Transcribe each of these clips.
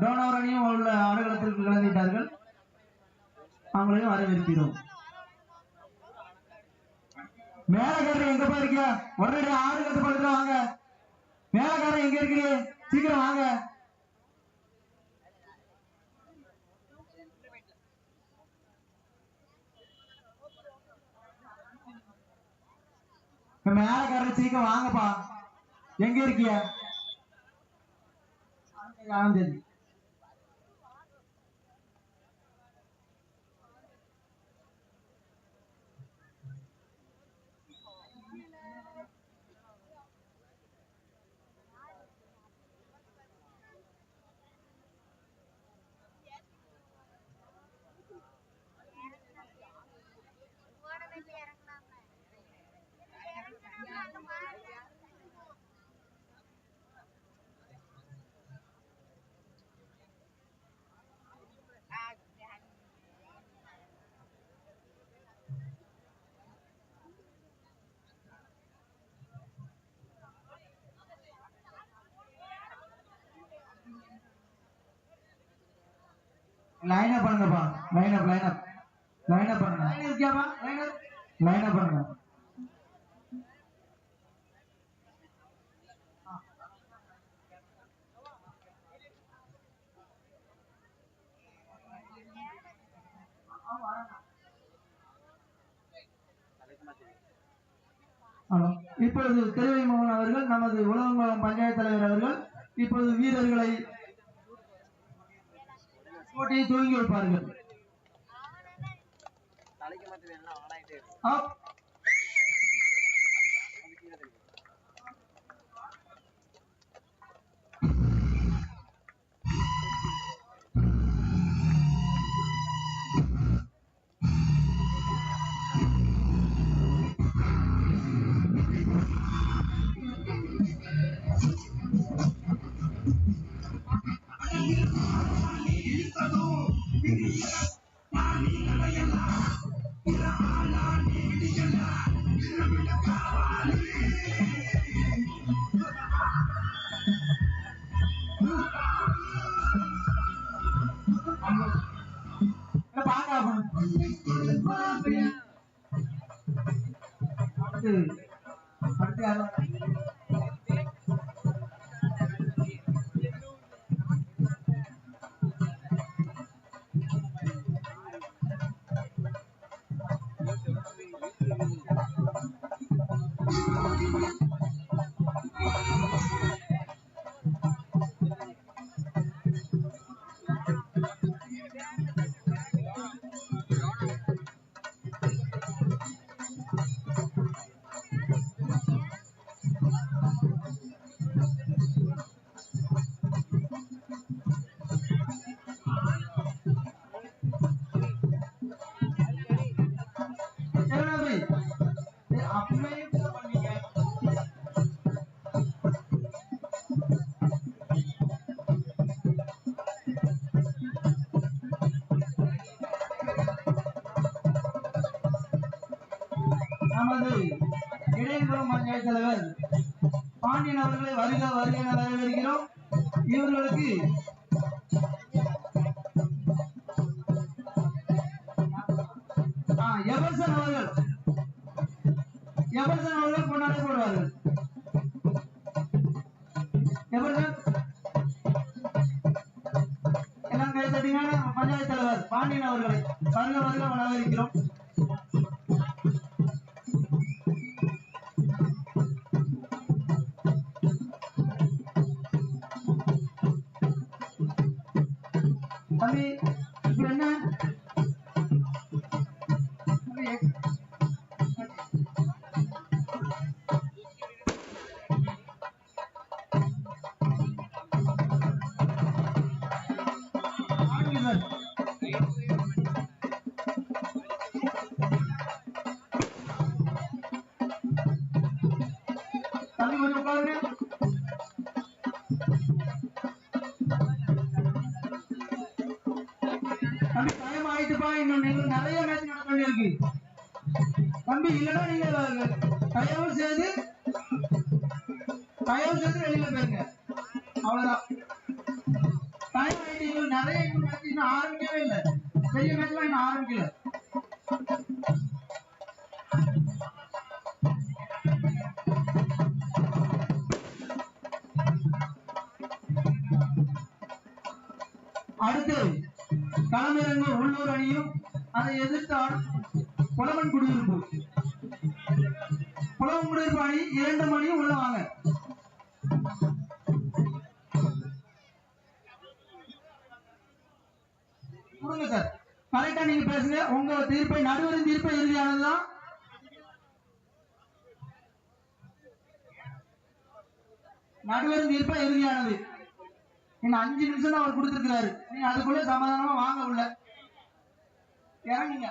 டோனோர் அணியும் உள்ள ஆடுகளத்திற்கு கலந்துவிட்டார்கள் அவங்களையும் வரவேற்கிறோம். மேலக்காரர் எங்க போயிருக்க உடனடி ஆடு கட்டு வாங்க. மேலக்காரர் எங்க இருக்கிறீங்க சீக்கிரம் வாங்க. மேலக்காரர் சீக்கிரம் வாங்கப்பா. எங்க இருக்கியா surrounded லைன் அப் பண்ணுங்கப்பா. Line up line up line up பண்ணுங்க. லைன் இருக்கியாப்பா? லைன் அப் லைன் அப் பண்ணுங்க. இப்பொழுது திருவை மோகன் அவர்கள் நமது உலகங்குளம் பஞ்சாயத்து தலைவர் அவர்கள் இப்பொழுது வீரர்களை போட்டியை துவங்கி வைப்பார்கள். அடுத்து அடுத்து வருக வருக வரவேற்கிறோம் இவர்களுக்கு ஆ, அவர்கள். எபர்சன் அவர்கள் கொண்டாடி போடுவார்கள் எவர்சன் எல்லாம் கை பஞ்சாயத்து தலைவர் பாண்டியன் அவர்களை வருக வருக வரவேற்கிறோம். தள்ளி கொஞ்சம் உட்காருங்க தம்பி டைம் ஆயிட்டுப்பா இன்னும் நிறைய மேட்ச் நடக்க வேண்டியிருக்கு தம்பி இல்லைன்னா நீங்க தயவு செய்து தயவு செய்து வெளியில போயிருங்க. அவ்வளவுதான். டைம் ஆயிட்டு இன்னும் நிறைய இன்னும் match இன்னும் ஆரம்பிக்கவே இல்லை. களமிறங்கு உள்ளூர் அணியும் அதை எதிர்த்து புலவன் குடியிருப்பு. புலவன் குடியிருப்பு அணி இரண்டு மணியும் உள்ள வாங்க கொடுங்க சார் கரெக்டா நீங்க பேசுங்க. உங்க தீர்ப்பை நடுவரின் தீர்ப்பை இறுதியானதுதான் நடுவரின் தீர்ப்பை இறுதியானது. இன்னும் அஞ்சு நிமிஷம் தான் அவர் கொடுத்துருக்கிறாரு. நீங்க அதுக்குள்ள சமாதானமா வாங்க உள்ள. இறங்குங்க.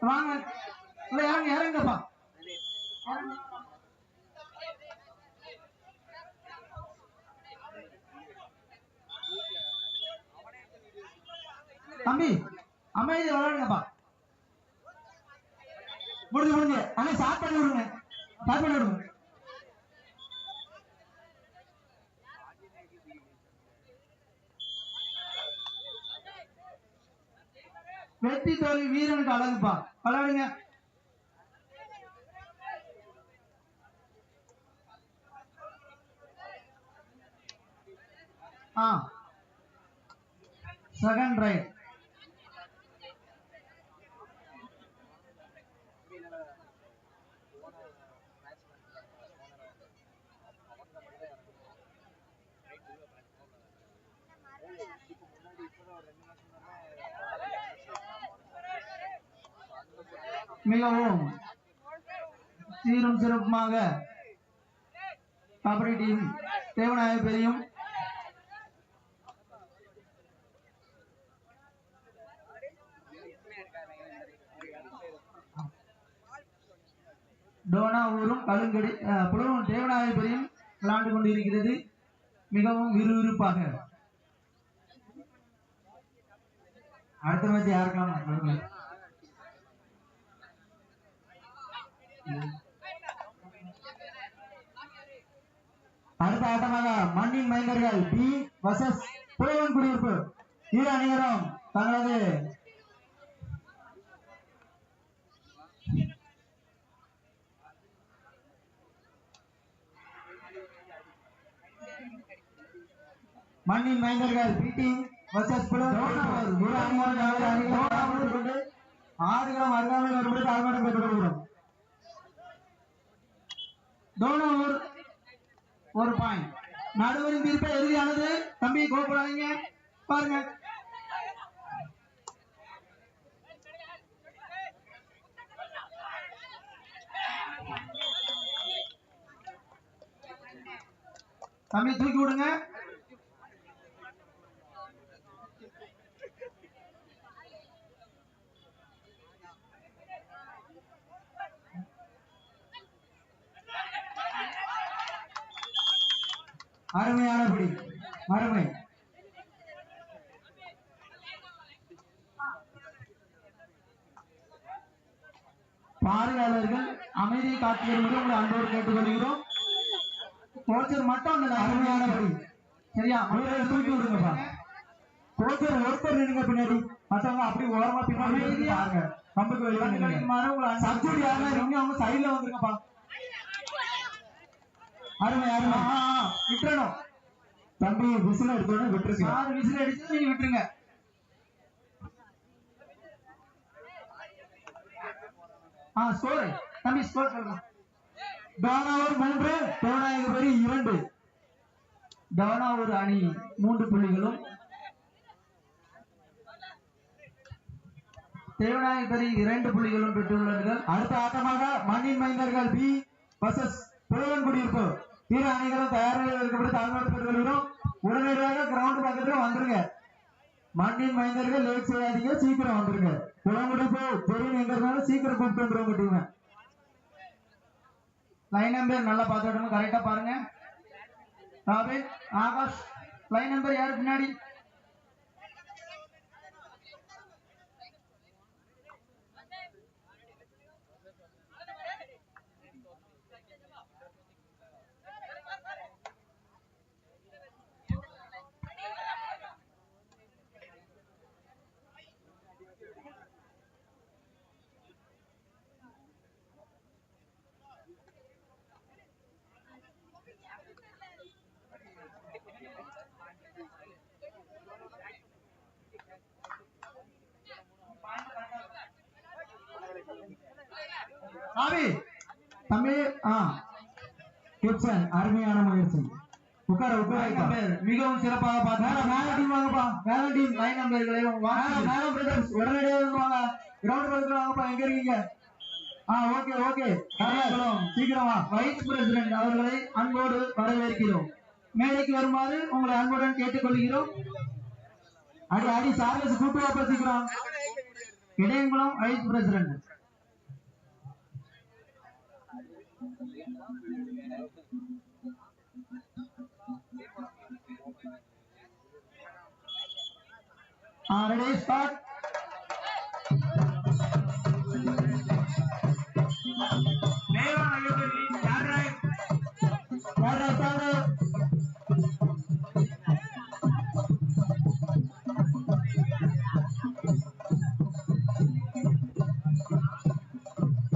வாங்க. உள்ள இறங்க இறங்குப்பா இறங்கு. தம்பி அமைதி விளையாடுங்கப்பா முடிஞ்சு முடிஞ்சு அண்ணா ஸ்டார்ட் பண்ணி விடுங்க ஸ்டார்ட் பண்ணி விடுங்க வெற்றி தோல்வி வீரனுக்கு அழகுப்பா. விளையாடுங்க ஆ. செகண்ட் ரைட் மிகவும் சீரும் சிறப்புமாக கபடி டீம் தேவநாய பெரியும். டோனா ஊரும் கழுங்கடி அஹ், புலவன் தேவநாய பெரியும் விளையாண்டு கொண்டிருக்கிறது. மிகவும் விறுவிறுப்பாக. அடுத்த மேட்ச் யாருக்கலாம் அடுத்த ஆட்டமாக மண்ணின் மைந்தர்கள் பி வசஸ் புலவன் குடியிருப்பு இரு அணிகளும் தங்களது மண்ணின் மைந்தர்கள் பி டீம் வர்சஸ் புலவன் இரு அணிகளும் கொண்டு ஆறு கிராம் அருகாமையில் வரும்போது தாழ்மாடம் பெற்றுக்கொள்கிறோம். டோனாவூர் ஒரு பாயிண்ட் நடுவரின் தீர்ப்பை இறுதியானது. தம்பி கோபப்படாதீங்க பாருங்க. தம்பி தூக்கி விடுங்க. அருமையான பிடி அருமை பார்வையாளர்கள் அமைதியை காத்து வருவது உங்களை அன்போடு கேட்டுக்கொள்கிறோம். கோச்சர் மட்டும் அந்த அருமையான படி சரியா முதல்ல தூக்கி விடுங்கப்பா. கோச்சர் ஒருத்தர் நின்னுங்க பின்னாடி. மத்தவங்க அப்படி ஓரமா பின்னாடி பாருங்க. கம்புக்கு வெளியே நின்னுங்க சப்ஜூடி யாருன்னா நீங்க அவங்க சைடுல வந்துருங்கப்பா. அருமை அருமை. விட்டுறணும். தம்பி விசில் எடுத்தோட விட்டுருங்க. ஆறு விசில் அடிச்சு நீங்க விட்டுருங்க. ஆ ஸ்கோர் தம்பி ஸ்கோர் சொல்லுங்க. டோனாவூர் மூன்று டோனாயகபுரி இரண்டு. டோனாவூர் அணி மூன்று புள்ளிகளும். தேவநாயகபுரி இரண்டு புள்ளிகளும் பெற்றுள்ளார்கள் அடுத்த ஆட்டமாக மண்ணின் மைந்தர்கள் பி வர்சஸ் புலவன் குடியிருப்பு வீர அணிகளும் தயாராக இருக்கப்பட்டு தாழ்வாடு பெற்றுள்ளோம் உடனடியாக கிரவுண்ட் பக்கத்துல வந்துருங்க. மண்ணின் மைந்தர்கள் லேட் செய்யாதீங்க சீக்கிரம் வந்துருங்க. குளமுடிப்பு தெரியும் எங்க இருந்தாலும் சீக்கிரம் கூப்பிட்டு வந்துருவோம் உங்க லைன் நம்பர் நல்லா பார்த்துடணும் கரெக்டா பாருங்க. ராபின் ஆகாஷ் லைன் நம்பர் யாரு பின்னாடி? சாமி தம்பி ஆ. கிப்சன் அருமையான முயற்சி. உட்கார உட்கார. மிகவும் சிறப்பாக பார்த்தா மேல டீம் வாங்கப்பா. மேல டீம் லைன் நம்பர்களை வாங்க. மேல பிரதர்ஸ் உடனடியாக வாங்க. கிரவுண்ட் பக்கத்துல வாங்கப்பா. எங்க இருக்கீங்க? ஆ ஓகே ஓகே சீக்கிரமா வைஸ் பிரசிடென்ட் அவர்களை அன்போடு வரவேற்கிறோம். மேடைக்கு வருமாறு உங்களை அன்புடன் கேட்டுக்கொள்கிறோம். அடி அடி சார்லஸ் கூட்டு வாப்பா சீக்கிரம் Idayankulam vice president ready start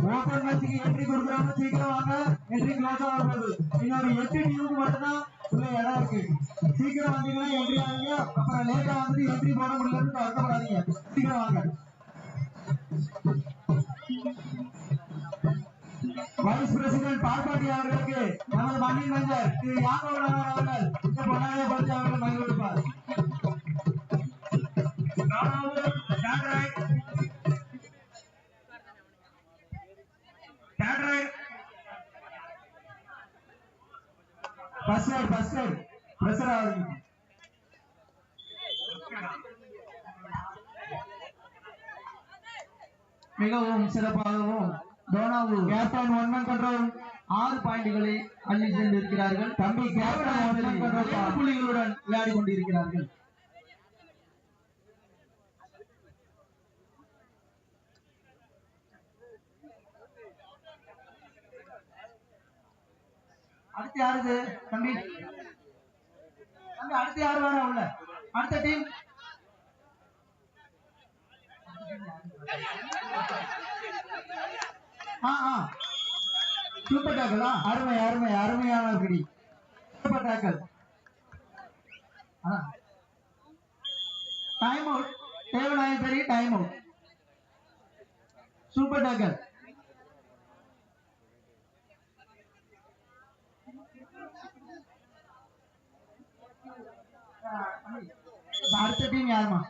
open மேட்சுக்கு entry கொடுக்குறாங்க சீக்கிரம் வாங்க என்ட்ரி க்ளோஸ் ஆகுது. இன்னொரு எட்டு டீமுக்கு மட்டும்தான் உள்ள இடம் இருக்கு. சீக்கிரம் வந்தீங்கன்னா என்ட்ரி ஆகுங்க அப்புறம் லேட்டா வந்துட்டு என்ட்ரி போட முடியலன்னு வருத்தப்படாதீங்க சீக்கிரம் வாங்க. வைஸ் பிரசிடென்ட் பால்பாட்டி அவர்களுக்கு நமது மண்ணின் மஞ்சள் திரு யாக்கோவன் அவர்கள். ஃபர்ஸ்ட் ரைட் ஃபர்ஸ்ட் பிரஷர் ஆகுது மிகவும் சிறப்பாகவும் டோனாவூர் கேப்டன் ஒன்மன் கண்ட்ரோல் ஆறு பாயிண்டுகளை அள்ளி சென்றிருக்கிறார்கள். தம்பி கேப்டன் புள்ளிகளுடன் விளையாடி கொண்டிருக்கிறார்கள். அடுத்து யாருது தம்பி. தம்பி அடுத்து யாரு வர உள்ள? அடுத்த டீம் ஆ ஆ. சூப்பர் டாக்கலா அருமை அருமை அருமையான பிடி சூப்பர் டாக்கல் டைம் அவுட் தேவநாயகரி பெரிய டைம் அவுட் சூப்பர் டாக்கல் அடுத்த டீம் யாருமா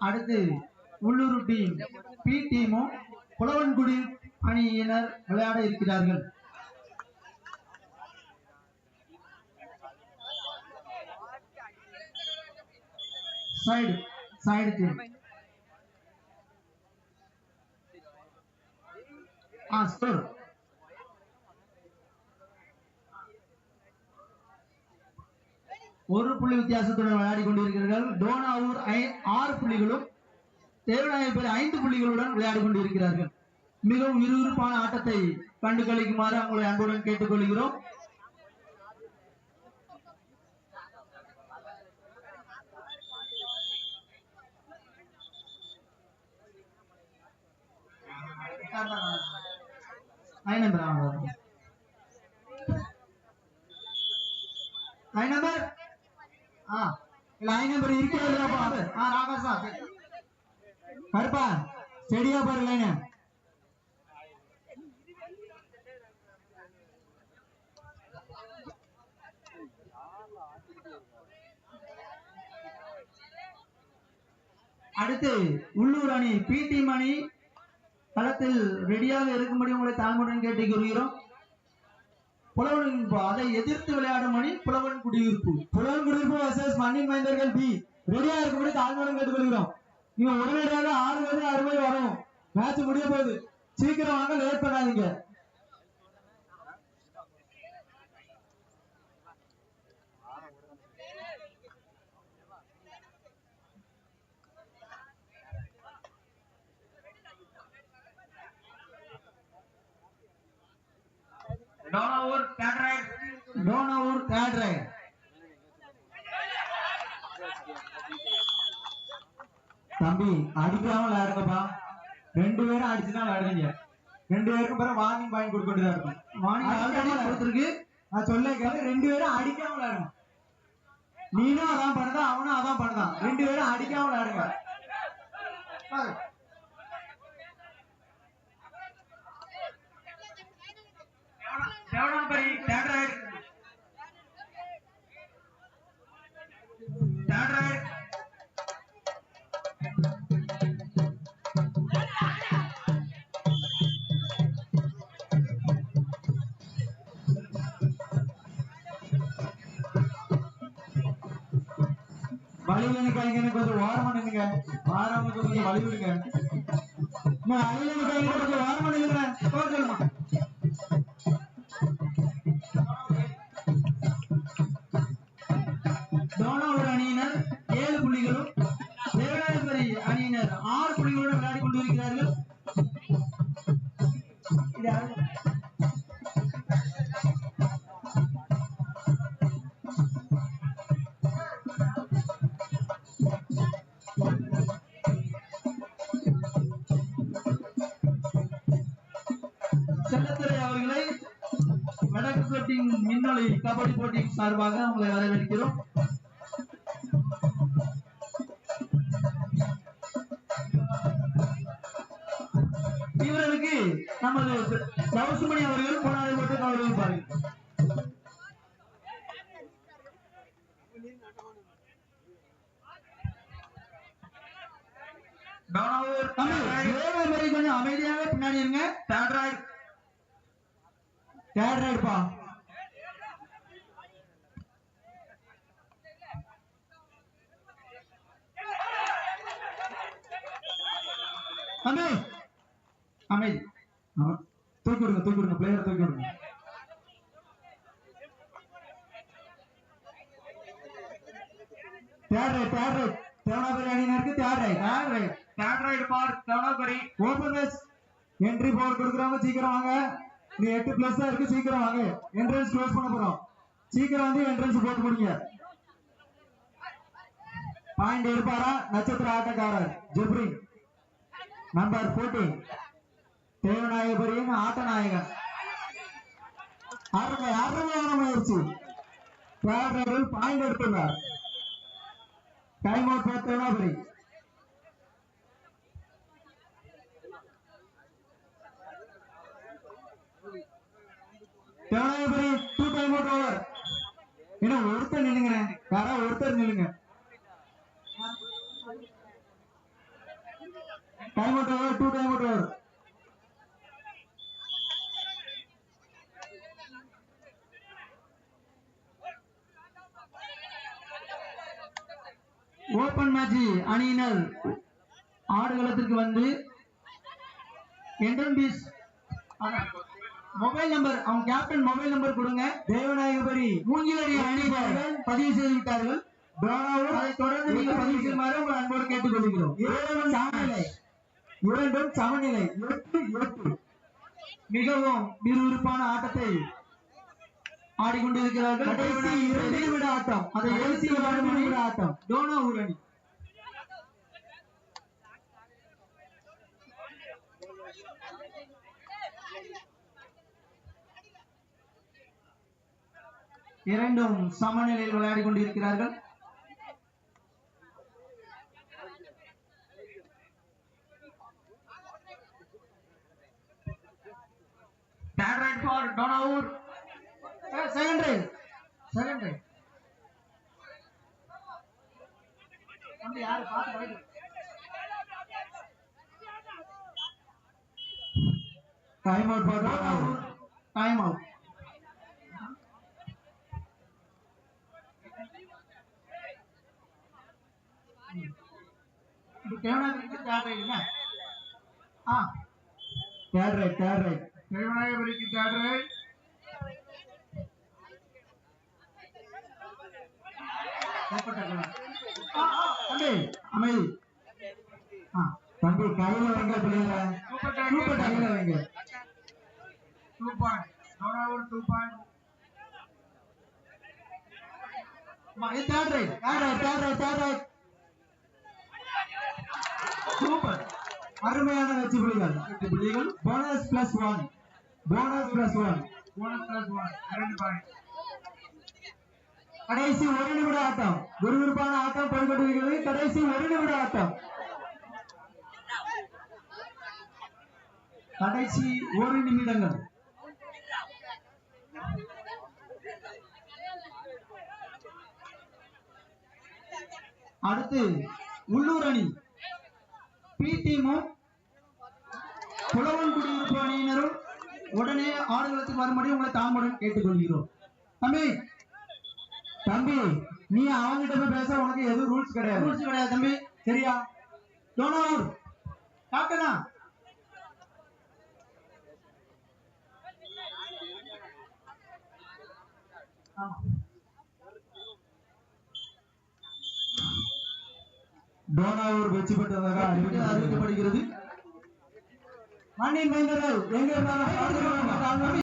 அடுத்து உள்ளூர் டீம் பி டீமும் புலவன்குடி அணியினர் விளையாட இருக்கிறார்கள் சைடு சைடு டீம் ஆ ஒரு புள்ளி வித்தியாசத்துடன் விளையாடி கொண்டிருக்கிறார்கள் டோனாவூர் ஆறு புள்ளிகளும் தேவநாயகர் ஐந்து புள்ளிகளுடன் விளையாடி கொண்டிருக்கிறார்கள் மிகவும் விறுவிறுப்பான ஆட்டத்தை கண்டு கழிக்குமாறு அவங்களை அன்புடன் கேட்டுக்கொள்கிறோம். லைன் நம்பர் ஆமாம் லைன் நம்பர் ஆ லைன் நம்பர் பாரு ஆ ராகாசா கருப்பா ஸ்டெடியா பாரு லைன் அடுத்து உள்ளூர் அணி பி டீம் அணி களத்தில் ரெடியாக இருக்கும்படி உங்களை தாழ்மையுடன் கூறுகிறோம். புலவன் அதை எதிர்த்து விளையாடும் அணி புலவன் குடியிருப்பு. புலவன் குடியிருப்பு வர்சஸ் மண்ணின் மைந்தர்கள் பி ரெடியா இருக்கும்படி தாழ்மையுடன் கேட்டுக்கொள்கிறோம் நீங்க உடனடியாக ஆறு பேரும் அறுபது வரும். மேட்ச் முடிய போகுது. சீக்கிரம் வாங்க லேட் பண்ணாதீங்க. டோனாவூர் கேட்ரைட் டோனாவூர் தேர்ட் ரைட் தம்பி அடிக்காம விளையாடுங்கப்பா. ரெண்டு பேரும் அடிச்சுதான் விளையாடுறீங்க ரெண்டு பேருக்கும் பிறகு வார்னிங் பாயிண்ட் கொடுக்க வேண்டியதா இருக்கும் வார்னிங் ஆல்ரெடி கொடுத்துருக்கு? நான் சொல்ல ரெண்டு பேரும் அடிக்காம விளையாடணும் நீனும் அதான் பண்ணுதான் அவனும் அதான் பண்ணுதான். ரெண்டு பேரும் அடிக்காம விளையாடுங்க. பாரு. Devanagari, third right. Third கொஞ்சம் ஓரமா நில்லுங்க வாரவங்க கொஞ்சம் கொஞ்சம் கபடி கபடி போட்டி சார்பாக உங்களை வரவேற்கிறோம். இவர்களுக்கு நமது தவசுமணி அவர்களும் போனாரை மட்டும் அவர்களும் பாருங்கள் அமைதியாக பின்னாடி இருங்க. Third right. தேர்ட் ரைட்பா தம்பி அமைதி ஆமா. தூக்கி விடுங்க தூக்கி விடுங்க பிளேயர் தூக்கி விடுங்க. Third right third right Devanapuri அணியினருக்கு third right third right Third right for Devanagari. Open match entry board கொடுக்குறவங்க சீக்கிரம் வாங்க. நீ எட்டு பிளஸ் தான் இருக்கு சீக்கிரம் வாங்க. என்ட்ரன்ஸ் க்ளோஸ் பண்ண போறோம். சீக்கிரம் வந்து என்ட்ரன்ஸ் போட்டு முடிங்க. பாயிண்ட் எடுப்பாரா? நட்சத்திர ஆட்டக்காரர் ஜெப்ரின். நம்பர் 14 தேவநாயகபுரியின் ஆட்டநாயகன். அருமை அருமையான முயற்சி. தேர்ட் பாயிண்ட் எடுத்துள்ளார். Time out for Devanapuri Devanayapuri two time out over இன்னும் ஒருத்தர் நில்லுங்க. யாராவது ஒருத்தர் நில்லுங்க. Time out over two time out over open match அணியினர். ஆடுகளத்திற்கு வந்து என்ட்ரன் பீஸ் மொபைல் நம்பர் அவங்க கேப்டன் மொபைல் நம்பர் கொடுங்க. தேவநாயகபுரி மூங்கிலடி அணியினர்கள் பதிவு செய்து விட்டார்கள் தொடர்ந்து நீங்கள் பதிவு செய்யுமாறு உங்கள் அன்போடு கேட்டுக்கொள்கிறோம். இரண்டும் சமநிலை எட்டு எட்டு மிகவும் விறுவிறுப்பான ஆட்டத்தை ஆடிக்கொண்டிருக்கிறார்கள். கடைசி நிமிட ஆட்டம். அதை நிமிட ஆட்டம். இரண்டும் சமநிலையில் விளையாடி கொண்டிருக்கிறார்கள் Third right for Donaur. Second right second right யாரு? பார்த்து time out for time out இது தேவனாகிரிக்கு தேர்ட் ரைட் என்ன ஆ. Third right third right right. தம்பி கையில வைங்க Super சூப்பர் கையில. வைங்க. Donaur two point. அம்மா, இது third right third right third right third right super. அருமையான வெற்றி புள்ளிகள் வெற்றி புள்ளிகள் bonus plus one bonus plus one Bonus plus one. இரண்டு கடைசி ஒரு நிமிட ஆட்டம். விறுவிறுப்பான ஆட்டம் போய்கொண்டிருக்கிறது கடைசி ஒரு நிமிட ஆட்டம். கடைசி ஒரு நிமிடங்கள். அடுத்து உள்ளூர் அணி. பி டீமும் புலவன் குடியிருப்பு அணியினரும் உடனே ஆடுகளத்துக்கு வரும்படி உங்களை தாமுடன் கேட்டுக்கொள்கிறோம். தம்பி தம்பி நீ அவங்கிட்ட போய் பேச உனக்கு எதுவும் ரூல்ஸ் கிடையாது. ரூல்ஸ் கிடையாது தம்பி. சரியா? டோனாவூர் கேப்டனா டோனாவூர் வெற்றி பெற்றதாக அறிவிக்கப்படுகிறது. மணி மைந்தர்கள் எங்க